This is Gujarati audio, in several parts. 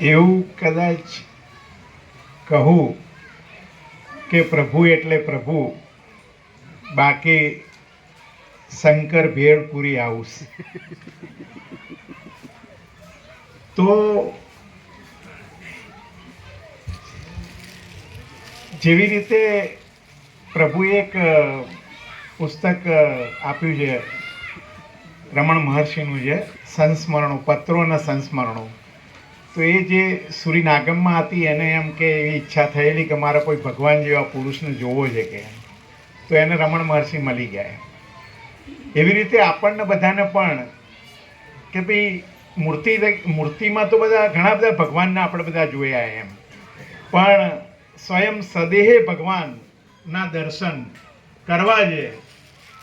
એવું કદાચ કહું કે પ્રભુ એટલે પ્રભુ, બાકી શંકર ભેળપુરી આવશે. તો જેવી રીતે પ્રભુએ એક પુસ્તક આપ્યું છે, રમણ મહર્ષિનું છે સંસ્મરણો, પત્રોના સંસ્મરણો. તો એ જે સુરી નાગમમાં હતી, એને એમ કે એવી ઈચ્છા થયેલી કે મારે કોઈ ભગવાન જેવા પુરુષને જોવો છે કે તો એને રમણ મહર્ષિ મળી ગયા એવી રીતે આપણને બધાને પણ કે ભાઈ મૂર્તિ મૂર્તિમાં તો બધા ઘણા બધા ભગવાનને આપણે બધા જોયા એમ. પણ સ્વયં સદેહે ભગવાનના દર્શન કરવા છે,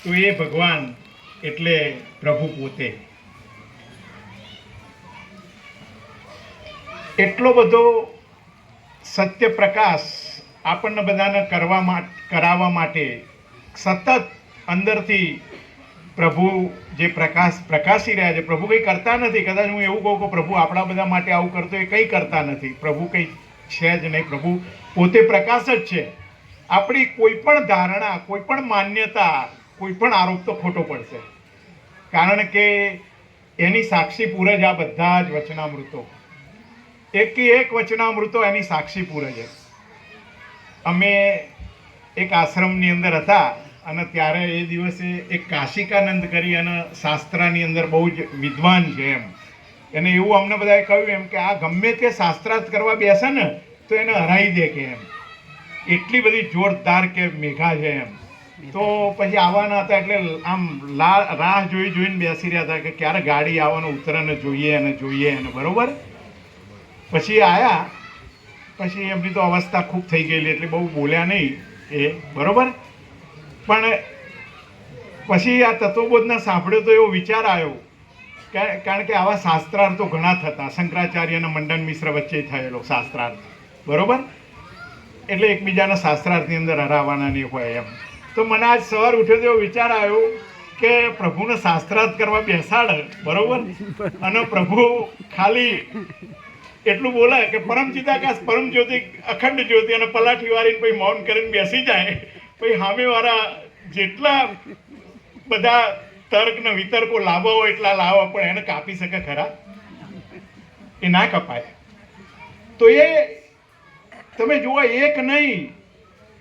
તો એ ભગવાન એટલે પ્રભુ પોતે. એટલો બધો સત્ય પ્રકાશ આપણને બધાને કરવા માટે કરાવવા માટે સતત અંદરથી પ્રભુ જે પ્રકાશ, પ્રકાશી રહ્યા છે. પ્રભુ કંઈ કરતા નથી. કદાચ હું એવું કહું કે પ્રભુ આપણા બધા માટે આવું કરતો એ કંઈ કરતા નથી. પ્રભુ કંઈ છે જ નહીં. પ્રભુ પોતે પ્રકાશ જ છે. આપણી કોઈ પણ ધારણા, કોઈ પણ માન્યતા, કોઈ પણ આરોપ તો ખોટો પડશે. કારણ કે એની સાક્ષી પૂરે જ આ બધા જ વચનામૃતો. એકી એક વચનામૃતો એની સાક્ષી પૂરે છે. અમે એક આશ્રમની અંદર હતા અને ત્યારે એ દિવસે એક કાશિકાનંદ કરી અને શાસ્ત્રની અંદર બહુ જ વિદ્વાન છે એમ. એને એવું અમને બધાએ કહ્યું એમ કે આ ગમે તે શાસ્ત્રાર્થ કરવા બેસે ને તો એને હરાઈ દે કે એમ. એટલી બધી જોરદાર કે મેઘા છે એમ. તો પછી આવવાના હતા એટલે આમ રાહ જોઈ જોઈને બેસી રહ્યા હતા કે ક્યારે ગાડી આવવાનું ઉતરે જોઈએ અને જોઈએ અને બરોબર? પછી આયા. પછી એમની તો અવસ્થા ખૂબ થઈ ગયેલી એટલે બહુ બોલ્યા નહીં એ, બરોબર? પણ પછી આ તત્વબોધના સાંભળ્યો તો એવો વિચાર આવ્યો. કારણ કે આવા શાસ્ત્રાર્થો ઘણા થતા. શંકરાચાર્ય અને મંડન મિશ્ર વચ્ચે થયેલો શાસ્ત્રાર્થ. બરોબર? એટલે એકબીજાના શાસ્ત્રાર્થની અંદર હરાવવાના નહીં હોય એમ. તો મને આજ સવાર ઉઠ્યો તો એવો વિચાર આવ્યો કે પ્રભુને શાસ્ત્રાર્થ કરવા બેસાડે. બરોબર? અને પ્રભુ ખાલી એટલું બોલાય કે પરમ ચિદાકાશ, પરમ જ્યોતિ, અખંડ જ્યોતિ અને પલાઠી વાળીને પછી મૌન કરીને બેસી જાય. પછી સામેવાળા જેટલા બધા તર્ક ને વિતર્કો લાવવા હોય એટલા લાવવા પણ એને કાપી શકે ખરા? એ ના કપાય. તો એ તમે જુઓ, એક નહીં,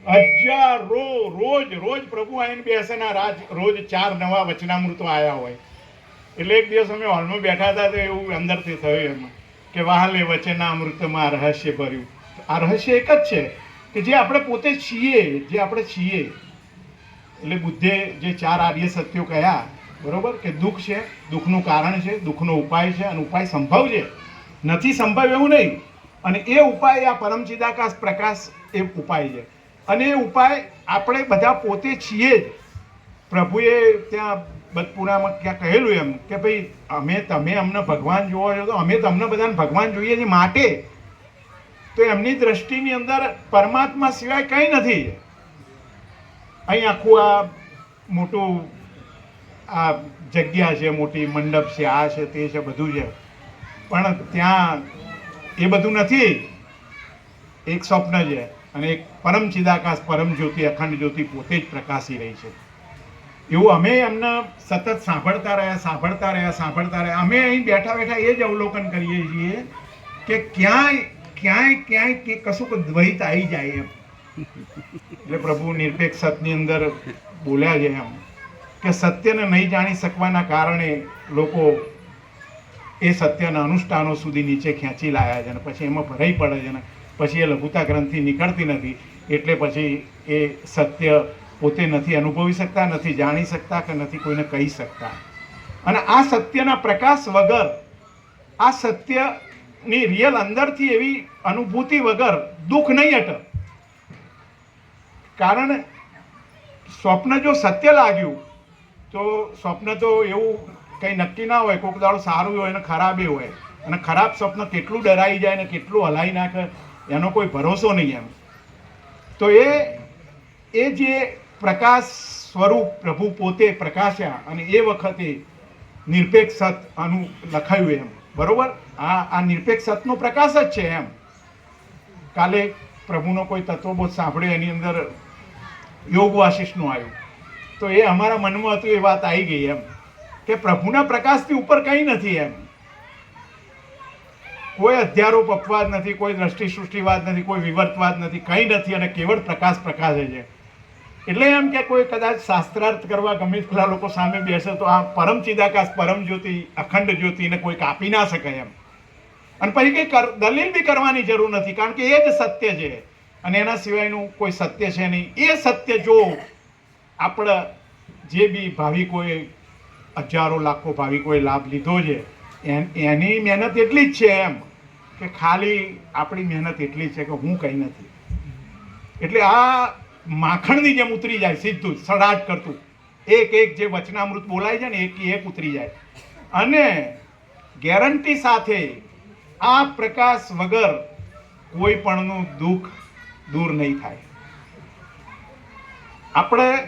હજારો રોજ રોજ પ્રભુ આવીને બેસે ના રાજ, રોજ ચાર નવા વચનામૃતો આવ્યા હોય. એટલે એક દિવસ અમે હોલમાં બેઠા હતા તો એવું અંદરથી થયું એમાં. કે વહાલે વચના અમૃતમાં રહસ્ય ભર્યું. આ રહસ્ય એક જ છે કે જે આપણે પોતે છીએ, જે આપણે છીએ. એટલે બુદ્ધે જે ચાર આર્ય સત્યો કહ્યા, બરોબર? કે દુઃખ છે, દુઃખનું કારણ છે, દુઃખનો ઉપાય છે અને ઉપાય સંભવ છે. નથી સંભવ એવું નહીં. અને એ ઉપાય આ પરમચિદાકાશ પ્રકાશ એ ઉપાય છે. અને એ ઉપાય આપણે બધા પોતે છીએ જ. પ્રભુએ ત્યાં બદપુરામાં ક્યાં કહેલું એમ કે ભાઈ, અમે તમે અમને ભગવાન જોવો છો તો અમે તમને બધાને ભગવાન જોઈએ છીએ માટે. તો એમની દ્રષ્ટિની અંદર પરમાત્મા સિવાય કંઈ નથી. અહીં આખું આ મોટું આ જગ્યા છે, મોટી મંડપ છે, આ છે, તે છે, બધું છે. પણ ત્યાં એ બધું નથી. એક સ્વપ્ન છે અને એક પરમ ચિદાકાશ, પરમ જ્યોતિ, અખંડ જ્યોતિ પોતે જ પ્રકાશી રહી છે. એવું અમે એમને સતત સાંભળતા રહ્યા સાંભળતા રહ્યા સાંભળતા રહ્યા. અમે અહીં બેઠા બેઠા એ જ અવલોકન કરીએ છીએ કે ક્યાંય ક્યાંય ક્યાંય કે કશું દ્વૈત આવી જાય એમ. એટલે પ્રભુ નિરપેક્ષ સતની અંદર બોલ્યા છે એમ કે સત્યને નહીં જાણી શકવાના કારણે લોકો એ સત્યના અનુષ્ઠાનો સુધી નીચે ખેંચી લાયા છે અને પછી એમાં ભરાઈ પડે છે ને પછી એ લઘુતા ગ્રંથિ નીકળતી નથી. એટલે પછી એ સત્ય પોતે નથી અનુભવી શકતા, નથી જાણી શકતા કે નથી કોઈને કહી શકતા. અને આ સત્યના પ્રકાશ વગર, આ સત્યની રિયલ અંદરથી એવી અનુભૂતિ વગર દુઃખ નહીં હટે કારણ સ્વપ્ન જો સત્ય લાગ્યું, તો સ્વપ્ન તો એવું કંઈ નક્કી ના હોય, કોઈક દાડો સારું હોય અને ખરાબે હોય. અને ખરાબ સ્વપ્ન કેટલું ડરાઈ જાય ને કેટલું હલાઈ નાખે, એનો કોઈ ભરોસો નહીં એમ. તો એ એ જે પ્રકાશ સ્વરૂપ પ્રભુ પોતે પ્રકાશ્યા અને એ વખતે નિરપેક્ષ સત આનું લખાયું એમ. બરોબર? આ આ નિરપેક્ષ સતનો પ્રકાશ જ છે એમ. કાલે પ્રભુનો કોઈ તત્વબોધ સાંભળ્યો, એની અંદર યોગ વાશિષ્ઠનું આવ્યું. તો એ અમારા મનમાં હતું, એ વાત આવી ગઈ એમ. કે પ્રભુના પ્રકાશથી ઉપર કંઈ નથી એમ. કોઈ અધ્યારોપ અપવાદ નથી, કોઈ દ્રષ્ટિ સૃષ્ટિવાદ નથી, કોઈ વિવર્તવાદ નથી, કંઈ નથી અને કેવળ પ્રકાશ પ્રકાશે છે. એટલે એમ કે કોઈ કદાચ શાસ્ત્રાર્થ કરવા ગમે તેટલા લોકો સામે બેસે તો આ પરમ ચિદાકાશ, પરમ જ્યોતિ, અખંડ જ્યોતિને કોઈ કાપી ના શકે એમ. અને પછી કંઈ દલીલ બી કરવાની જરૂર નથી, કારણ કે એ જ સત્ય છે. અને એના સિવાયનું કોઈ સત્ય છે નહીં. એ સત્ય જો આપણા જે બી ભાવિકોએ હજારો, લાખો ભાવિકોએ લાભ લીધો છે, એની મહેનત એટલી જ છે એમ કે ખાલી આપણી મહેનત એટલી છે કે હું કંઈ નથી. એટલે આ માખણની જેમ ઉતરી જાય, સીધું સડાટ કરતું. એક એક જે વચનામૃત બોલાય છે ને, એક એક ઉતરી જાય. અને ગેરંટી સાથે આ પ્રકાશ વગર કોઈ પણનું દુઃખ દૂર નહીં થાય. આપણે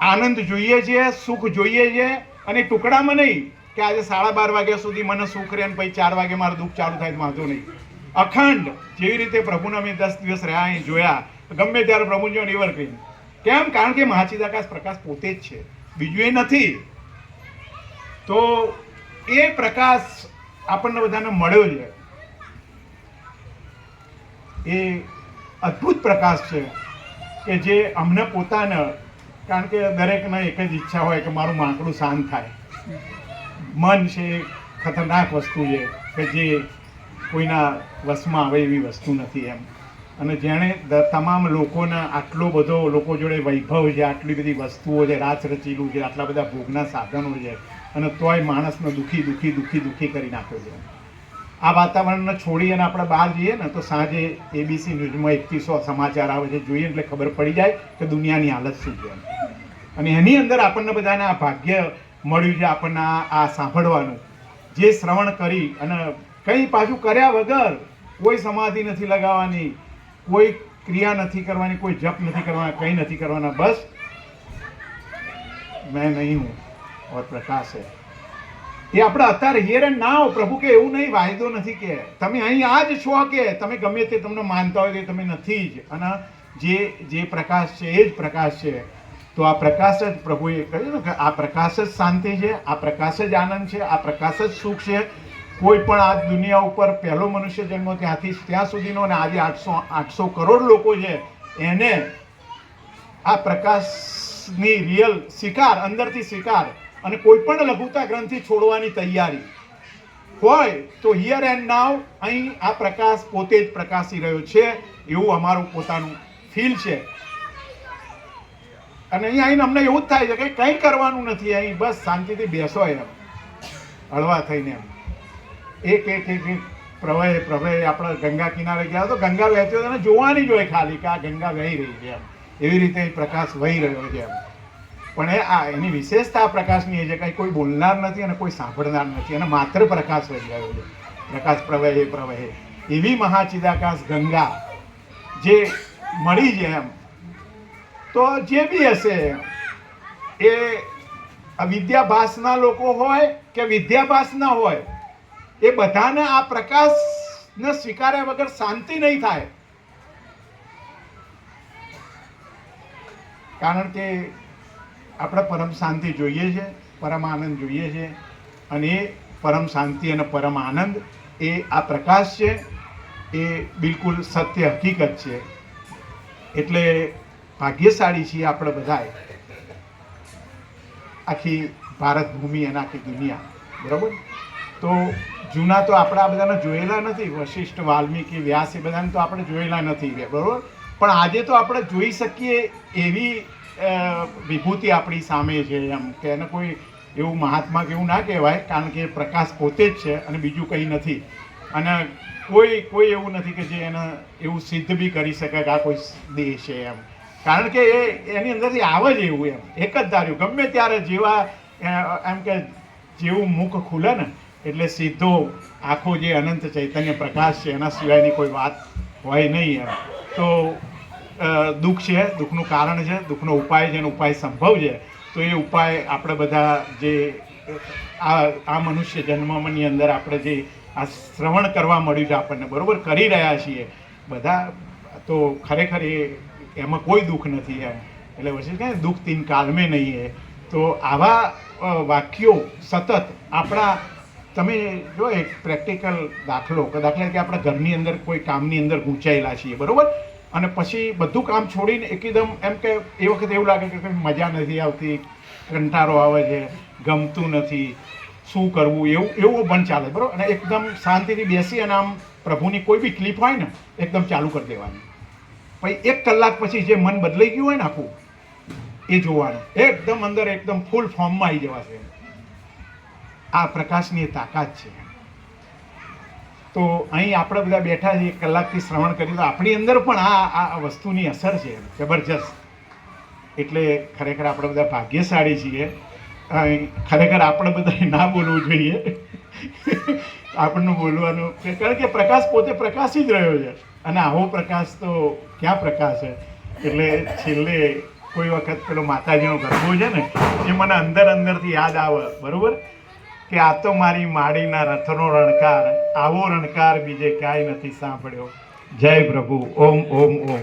આનંદ જોઈએ છીએ, સુખ જોઈએ છીએ, અને ટુકડામાં નહીં કે આજે સાડા બાર વાગ્યા સુધી મને સુખ રહે પછી ચાર વાગે મારું દુઃખ ચાલુ થાય વાંધો નહીં. અખંડ જેવી રીતે પ્રભુના મેં દસ દિવસ રહ્યા અહીં જોયા ગમે ત્યારે પ્રભુજીઓ નિવર કરી કેમ? કારણ કે મહાચિદાકાશ પ્રકાશ પોતે જ છે. બીજું એ નથી. તો એ પ્રકાશ આપણને બધાને મળ્યો છે એ અદ્ભુત પ્રકાશ છે કે જે અમને પોતાને, કારણ કે દરેકને એક જ ઈચ્છા હોય કે મારું માંકડું શાંત થાય. મન છે ખતરનાક વસ્તુ છે કે જે કોઈના વશમાં આવે એવી વસ્તુ નથી એમ. અને જેણે તમામ લોકોના આટલો બધો લોકો જોડે વૈભવ છે, આટલી બધી વસ્તુઓ છે રાચ રચીલું છે, આટલા બધા ભોગના સાધનો છે, અને તોય માણસને દુઃખી દુઃખી દુઃખી દુઃખી કરી નાખ્યો છે. આ વાતાવરણને છોડી અને આપણે બહાર જઈએ ને, તો સાંજે એબીસી ન્યૂઝમાં એકથી સો સમાચાર આવે છે, જોઈએ એટલે ખબર પડી જાય કે દુનિયાની હાલત શું છે. અને એની અંદર આપણને બધાને આ ભાગ્ય મળ્યું છે આપણને આ આ સાંભળવાનું. જે શ્રવણ કરી અને કંઈ પાછું કર્યા વગર કોઈ સમાધિ નથી લગાવવાની. કોઈ ક્રિયા નથી કરવાની, કોઈ જપ નથી કરવાના, કંઈ નથી કરવાના, બસ મેં નહીં હું, ઓર પ્રકાશ હે. એ આપણે અત્યારે હિયર એન્ડ નાવ, પ્રભુ કે એવું નહીં, વાયદો નથી કે તમે અહીં આ જ છો કે તમે ગમે તે તમને માનતા હોય કે તમે નથી જ. અને જે જે પ્રકાશ છે, એ જ પ્રકાશ છે. તો આ પ્રકાશ જ પ્રભુએ કહ્યું ને કે આ પ્રકાશ જ શાંતિ છે, આ પ્રકાશ જ આનંદ છે, આ પ્રકાશ જ સુખ છે. કોઈ પણ આ દુનિયા ઉપર પહેલો મનુષ્ય જન્મ ત્યાંથી ત્યાં સુધીનો અને આજે આઠસો આઠસો કરોડ લોકો છે, એને આ પ્રકાશની રિયલ સ્વીકાર અંદરથી સ્વીકાર અને કોઈ પણ લઘુતા ગ્રંથિ છોડવાની તૈયારી હોય તો હિયર એન્ડ નાવ અહીં આ પ્રકાશ પોતે જ પ્રકાશી રહ્યો છે એવું અમારું પોતાનું ફીલ છે. અને અહીં આવીને અમને એવું જ થાય છે કે કંઈ કરવાનું નથી, અહીં બસ શાંતિથી બેસો એમ, હળવા થઈને એમ. એક એક એક એક પ્રવાહે પ્રવાહે આપણે ગંગા કિનારે ગયા તો ગંગા વહેતી હોય જોવાની જ હોય ખાલી કે આ ગંગા વહી રહી છે એમ. એવી રીતે એ પ્રકાશ વહી રહ્યો છે એમ. પણ એ આ એની વિશેષતા આ પ્રકાશની એ છે કે કોઈ બોલનાર નથી અને કોઈ સાંભળનાર નથી. અને માત્ર પ્રકાશ વહી રહ્યો છે. પ્રકાશ પ્રવહે પ્રવહે. એવી મહાચિદાકાશ ગંગા જે મળી છે એમ. તો જે બી હશે એ વિદ્યાભાસના લોકો હોય કે વિદ્યાભાસ ના હોય એ બધાને આ પ્રકાશને સ્વીકાર્યા વગર શાંતિ નહીં થાય. કારણ કે આપણે પરમ શાંતિ જોઈએ છે, પરમ આનંદ જોઈએ છે અને એ પરમ શાંતિ અને પરમ આનંદ એ આ પ્રકાશ છે, એ બિલકુલ સત્ય હકીકત છે. એટલે ભાગ્યશાળી છીએ આપણે બધાએ. આખી ભારત ભૂમિ અને આખી દુનિયા. બરાબર? તો જૂના તો આપણે આ બધાને જોયેલા નથી, વશિષ્ઠ, વાલ્મીકી, વ્યાસ, એ બધાને તો આપણે જોયેલા નથી બરાબર? પણ આજે તો આપણે જોઈ શકીએ એવી વિભૂતિ આપણી સામે છે એમ, કે એને કોઈ એવું મહાત્મા કે એવું ના કહેવાય, કારણ કે પ્રકાશ પોતે જ છે અને બીજું કંઈ નથી. અને કોઈ કોઈ એવું નથી કે જે એને એવું સિદ્ધ બી કરી શકે કે આ કોઈ દેહ છે એમ. કારણ કે એ, એની અંદરથી આવે જ એવું એમ. એક જ ધાર્યું. ગમે ત્યારે જેવા એમ કે જેવું મુખ ખુલે ને એટલે સીધો આખો જે અનંત ચૈતન્ય પ્રકાશ છે, એના સિવાયની કોઈ વાત હોય નહીં એમ. તો દુઃખ છે, દુઃખનું કારણ છે, દુઃખનો ઉપાય છે, એનો ઉપાય સંભવ છે, તો એ ઉપાય આપણે બધા જે આ આ મનુષ્ય જન્મની અંદર આપણે જે આ શ્રવણ કરવા મળ્યું છે, આપણને બરાબર કરી રહ્યા છીએ, બધા તો ખરેખર એ, એમાં કોઈ દુઃખ નથી એમ. એટલે પછી કે દુઃખ તીન કાલમે નહીં હે તો આવા વાક્યો સતત આપણા તમે જો એક પ્રેક્ટિકલ દાખલો, કે દાખલા કે આપણા ઘરની અંદર કોઈ કામની અંદર ગૂંચાયેલા છીએ, બરાબર? અને પછી બધું કામ છોડીને એકદમ એમ કે એ વખતે એવું લાગે કે કંઈ મજા નથી આવતી કંટાળો આવે છે, ગમતું નથી, શું કરવું, એવું એવું પણ ચાલે, બરાબર? અને એકદમ શાંતિથી બેસી અને આમ પ્રભુની કોઈ બી ક્લિપ હોય ને, એકદમ ચાલુ કરી દેવાની. પછી એક કલાક પછી જે મન બદલાઈ ગયું હોય ને આખું, એ જોવાનું. એકદમ અંદર એકદમ ફૂલ ફોર્મમાં આવી જવાશે. આ પ્રકાશની તાકાત છે. તો અહીં આપણે બધા બેઠા છીએ એક કલાકથી શ્રવણ કર્યું તો આપણી અંદર પણ આ આ વસ્તુની અસર છે, જબરજસ્ત. એટલે ખરેખર આપણે બધા ભાગ્યશાળી છીએ. ખરેખર આપણે બધા ના બોલવું જોઈએ. આપણને બોલવાનું કારણ કે પ્રકાશ પોતે પ્રકાશી જ રહ્યો છે. અને આવો પ્રકાશ તો ક્યાં પ્રકાશ છે? એટલે છેલ્લે કોઈ વખત પેલો માતાજીનો ગરબો છે ને, એ મને અંદર અંદરથી યાદ આવે, બરોબર? કે આ તો મારી માડીના રથનો રણકાર, આવો રણકાર બીજે ક્યાંય નથી સાંભળ્યો. જય પ્રભુ, ઓમ ઓમ ઓમ.